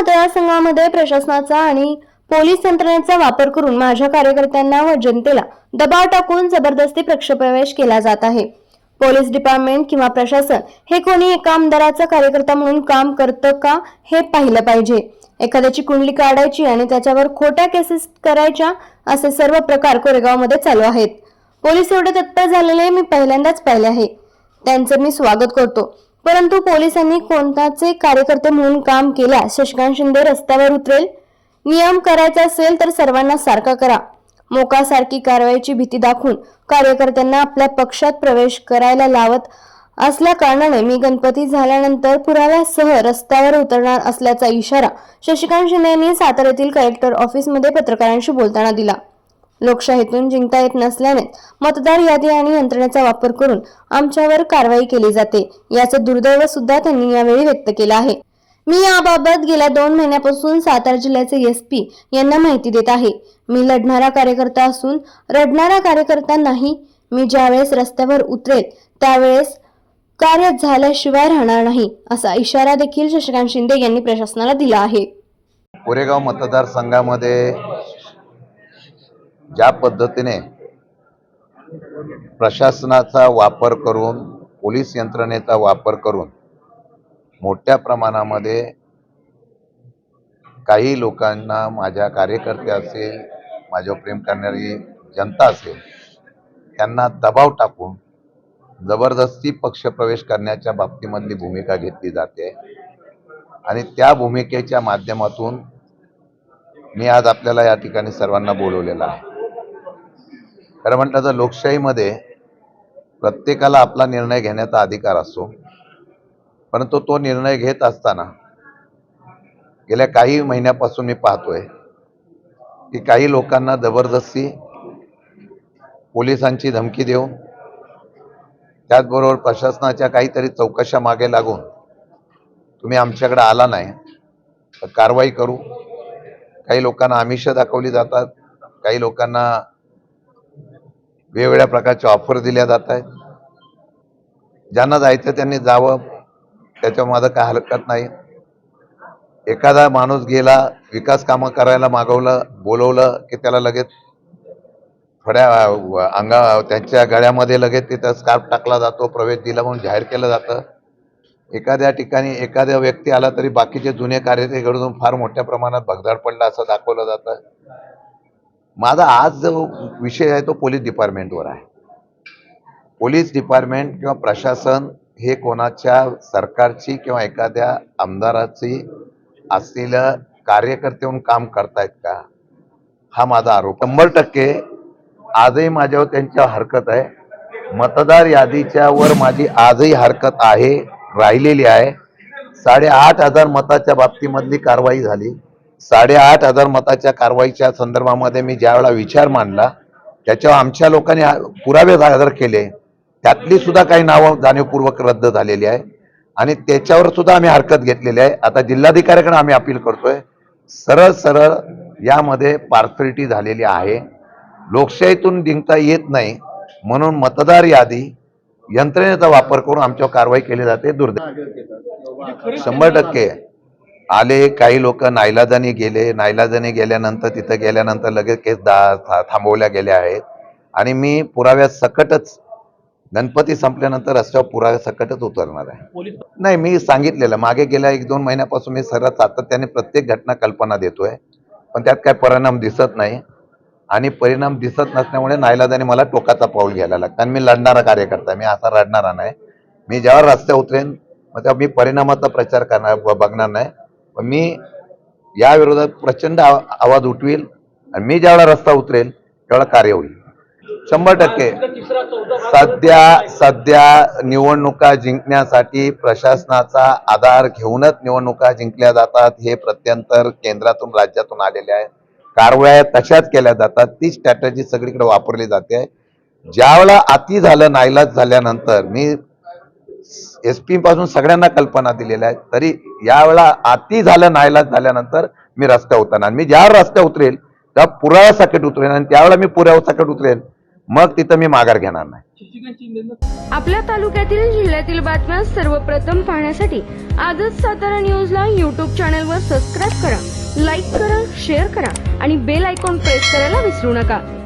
मतदारसंघामध्ये प्रशासनाचा आणि पोलीस यंत्रणेचा वापर करून माझ्या कार्यकर्त्यांना व जनतेला दबाव टाकून जबरदस्ती पक्षप्रवेश केला जात आहे. पोलीस डिपार्टमेंट किंवा प्रशासन हे कोणी एका आमदाराचा कार्यकर्ता म्हणून काम करतं का हे पाहिलं पाहिजे. एखाद्याची कुंडली काढायची आणि त्याच्यावर खोट्या केसेस करायच्या असे सर्व प्रकार कोरेगावमध्ये चालू आहेत. पोलीस एवढे तत्पर झालेले मी पहिल्यांदाच पाहिले आहे. त्यांचं मी स्वागत करतो. परंतु पोलिसांनी कोणताचे कार्यकर्ते म्हणून काम केल्यास शशिकांत शिंदे रस्त्यावर उतरेल नियम करायचा असेल तर सर्वांना सारखा करा. मोकासारखी कारवाईची भीती दाखवून कार्यकर्त्यांना आपल्या पक्षात प्रवेश करायला लावत असल्या कारणाने मी गणपती झाल्यानंतर पुराव्यासह रस्त्यावर उतरणार असल्याचा इशारा शशिकांत शिंदे यांनी साताऱ्यातील कलेक्टर ऑफिसमध्ये पत्रकारांशी बोलताना दिला. लोकशाहीतून जिंकता येत नसल्याने मतदार यादी आणि यंत्रणेचा वापर करून आमच्यावर कारवाई केली जाते याचं दुर्दैव सुद्धा त्यांनी यावेळी व्यक्त केलं आहे. मी याबाबत गेल्या दोन महिन्यापासून सातारा जिल्ह्याचे एस पी यांना माहिती देत आहे. मी लढणारा कार्यकर्ता असून रडणारा कार्यकर्ता नाही. मी ज्यावेळेस रस्त्यावर उतरेल त्यावेळेस कार्य झाल्याशिवाय राहणार नाही असा इशारा देखील शशिकांत शिंदे यांनी प्रशासनाला दिला आहे. कोरेगाव मतदारसंघामध्ये ज्या पद्धतीने प्रशासनाचा वापर करून पोलीस यंत्रणेचा वापर करून मोठ्या प्रमाणामध्ये काही लोकांना माझ्या कार्यकर्ते असेल माझ्यावर प्रेम करणारी जनता असेल त्यांना दबाव टाकून जबरदस्ती पक्षप्रवेश करण्याच्या बाबतीमधली भूमिका घेतली जाते. आणि त्या भूमिकेच्या माध्यमातून मी आज आपल्याला या ठिकाणी सर्वांना बोलवलेलं आहे. खरं म्हटलं तर लोकशाहीमध्ये प्रत्येकाला आपला निर्णय घेण्याचा अधिकार असतो. परंतु तो निर्णय घेत असताना गेल्या काही महिन्यापासून मी पाहतोय की काही लोकांना जबरदस्ती पोलिसांची धमकी देऊन त्याचबरोबर प्रशासनाच्या काहीतरी चौकशा मागे लागून तुम्ही आमच्याकडे आला नाही तर कारवाई करू. काही लोकांना आमिष दाखवली जातात काही लोकांना वेगवेगळ्या प्रकारच्या ऑफर दिल्या जात आहेत. ज्यांना जायचं त्यांनी जावं. त्याच्या माझं काय हरकत नाही. एखादा माणूस गेला विकास कामं करायला मागवलं बोलवलं की त्याला लगेच थोड्या अंगा त्यांच्या गळ्यामध्ये लगेच तिथं स्कार्फ टाकला जातो प्रवेश दिला म्हणून जाहीर केलं जातं. एखाद्या ठिकाणी एखाद्या व्यक्ती आला तरी बाकीचे जुने कार्य घडून फार मोठ्या प्रमाणात भगदाड पडला असं दाखवलं जातं. माझा आज जो विषय आहे तो पोलीस डिपार्टमेंटवर आहे. पोलीस डिपार्टमेंट किंवा प्रशासन हे कोणाच्या सरकारची किंवा एखाद्या आमदाराची असलेलं कार्यकर्ते म्हणून काम करतायत का? हा माझा आरोप. शंभर टक्के आजही माझ्यावर त्यांच्या हरकत आहे. मतदार यादीच्या वर माझी आजही हरकत आहे राहिलेली आहे. साडेआठ हजार मताच्या बाबतीमधली कारवाई झाली. साडेआठ हजार मताच्या कारवाईच्या संदर्भामध्ये मी ज्यावेळेला विचार मांडला त्याच्यावर आमच्या लोकांनी पुरावे सादर केले. त्यातली सुद्धा काही नावं जाणीवपूर्वक रद्द झालेली आहे. आणि त्याच्यावर सुद्धा आम्ही हरकत घेतलेली आहे. आता जिल्हाधिकाऱ्याकडे आम्ही अपील करतोय सरळ सरळ यामध्ये पार्सलिटी झालेली आहे. लोकशाहीतून जिंकता येत नाही म्हणून मतदार यादी यंत्रणेचा वापर करून आमच्यावर कारवाई केली जाते. दुर्दैव. शंभर टक्के. आले काही लोक नाईलाजाने गेले. नाईलाजाने गेल्यानंतर तिथं गेल्यानंतर लगेच केस दा थांबवल्या गेल्या आहेत. आणि मी पुराव्या सकटच गणपती संपल्यानंतर रस्त्यावर पुराव्या सकटच उतरणार आहे. नाही मी सांगितलेलं मागे गेल्या एक दोन महिन्यापासून मी सर्व सातत्याने प्रत्येक घटना कल्पना देतोय. पण त्यात काय परिणाम दिसत नाही. आणि परिणाम दिसत नसल्यामुळे नाईलाजाने मला टोकाचा पाऊल घ्यायला लागतं आणि मी लढणारा कार्यकर्ता आहे. मी असा रडणारा नाही. मी जेव्हा रस्त्यावर उतरेन मग तेव्हा मी परिणामाचा प्रचार करणार बघणार नाही. मी या विरोधात प्रचंड आवा- आवाज उठवेल आणि मी ज्यावेळा रस्ता उतरेल तेवढा कार्य होईल. शंभर टक्के. सध्या सध्या निवडणुका जिंकण्यासाठी प्रशासनाचा आधार घेऊनच निवडणुका जिंकल्या जातात हे प्रत्यंतर केंद्रातून राज्यातून आलेले आहे. कारवाया तशाच केल्या जातात ती स्ट्रॅटजी सगळीकडे वापरली जाते. ज्यावेळा अति झालं नाईलाज झाल्यानंतर मी एस पी पासून सगळ्यांना कल्पना दिलेल्या आहेत. तरी यावेळा आती झालं नायला झाल्यानंतर मी रस्त्या उतरणार. मी ज्यावर रस्त्या उतरेल त्या पुराव्या सकट उतरेन आणि त्यावेळेला मी पुराव्या सकट उतरेन मग तिथं मी माघार घेणार नाही. आपल्या तालुक्यातील जिल्ह्यातील बातम्या सर्वप्रथम पाहण्यासाठी आजच सातारा न्यूजला युट्यूब चॅनलवर सबस्क्राईब करा लाईक करा शेअर करा आणि बेल आयकॉन प्रेस करायला विसरू नका.